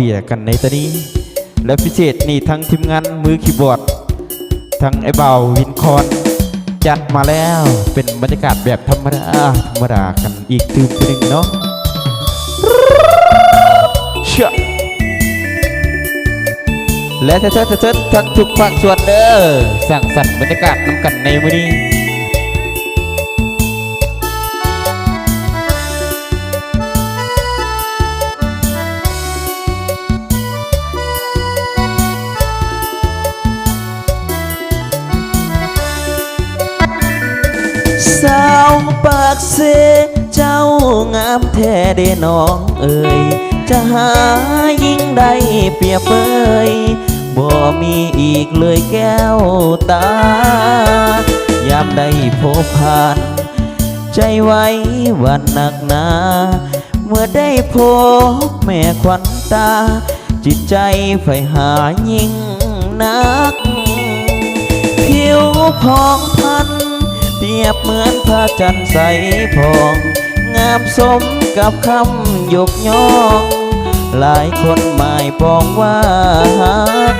เบียร์กันในตอนนี้ และพิเศษนี่ทั้งทีมงานมือคีย์บอร์ด ทั้งไอ้เบาวินคอน จัดมาแล้วเป็นบรรยากาศแบบธรรมดาธรรมดากันอีกตื่มหนึ่งเนาะเชื่อและเธอเธอเธอทั้งทุกภาคส่วนเด้อสร้างสรรค์บรรยากาศนำกันในมื้อนี้ กเซเจ้างามแท้เดน้องเอ่ยจะหายิ่งได้เปรียบเปยบ่มีอีกเลยแก้วตายามได้พบผ่าน ใจไว้วันหนักหนา เมื่อได้พบแม่ควันตา จิตใจใฝ่หายิ่งนัก ผิวพองพัน รียบเหมือนพระจันทร์ใสพอง งามสมกับคำยกย่อง หลายคนหมายปองว่าฮัก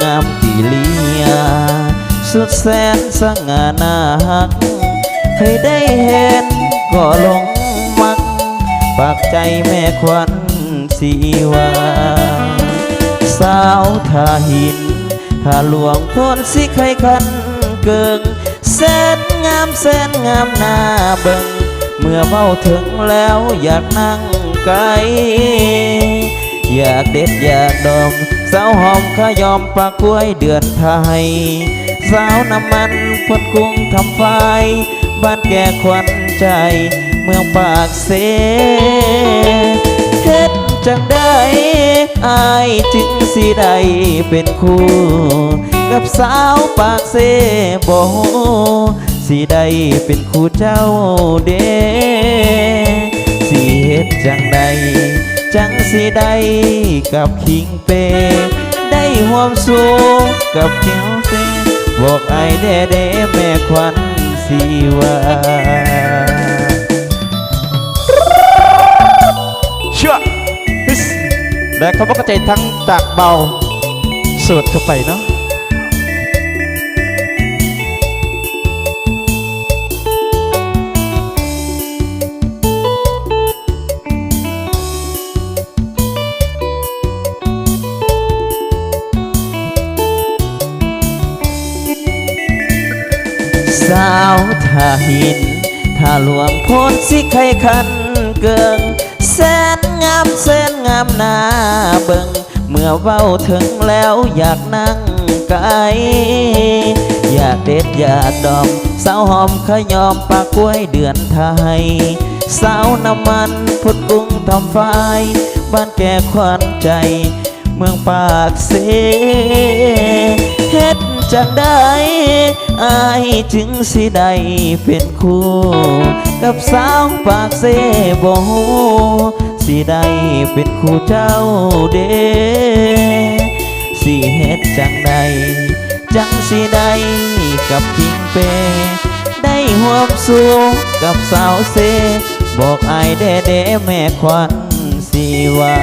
งามตีเลียสุดแสนสง่านาฮักให้ได้เห็นก็หลงมัก ปากใจแม่ควันสีวาสาวทาหินถ้าหลวงพ้นสิใครคันเกิง แสนงามแสนงามหน้าเบิงเมื่อเมาถึงแล้วอยากนั่งไกล อยากเด็ดอยากดมสาวหอมขยอมปากกล้วยเดือนไทย สาวน้ำมันพนกุ้งทำไฟ บ้านแก่ควันใจ เมืองปากเสเฮ็ดจังได้อายจึงสิได้เป็นคู่ กับสาวปากเสบ่ฮู้สิได้เป็นคู่เจ้าเดสิเฮ็ดจังใดจังสิได้กับคิงเป ได้หวมสูงกับเขียวเซบอกไอายแด้เด้แม่ควันสีว่าเชื่อและเขาบอกกระใจทั้งจากเบาสูดเข้าไปเนาะ สาวท่าหิน ถ้าหลวงพ้นสิใครคันเกิงแสนงามแสนงามหน้าเบิงเมื่อเว้าถึงแล้วอยากนั่งไกลอยากเด็ดอยากดอม สาวหอมขยอมปากกล้วยเดือนไทย สาวน้ำมันพุดกุ้งทำไฟบ้านแก่ควันใจ เมืองปากเสเฮ็ดจังได้ อายจึงสิได้เป็นคู่ กับสาวปากเสบ่ฮู้สิได้เป็นคู่เจ้าเด้สิเฮ็ดจังใดจังสิได้กับพิงเป ได้หวมสู้กับสาวเสบอกอายแด้แด้แม่ควันสิว่า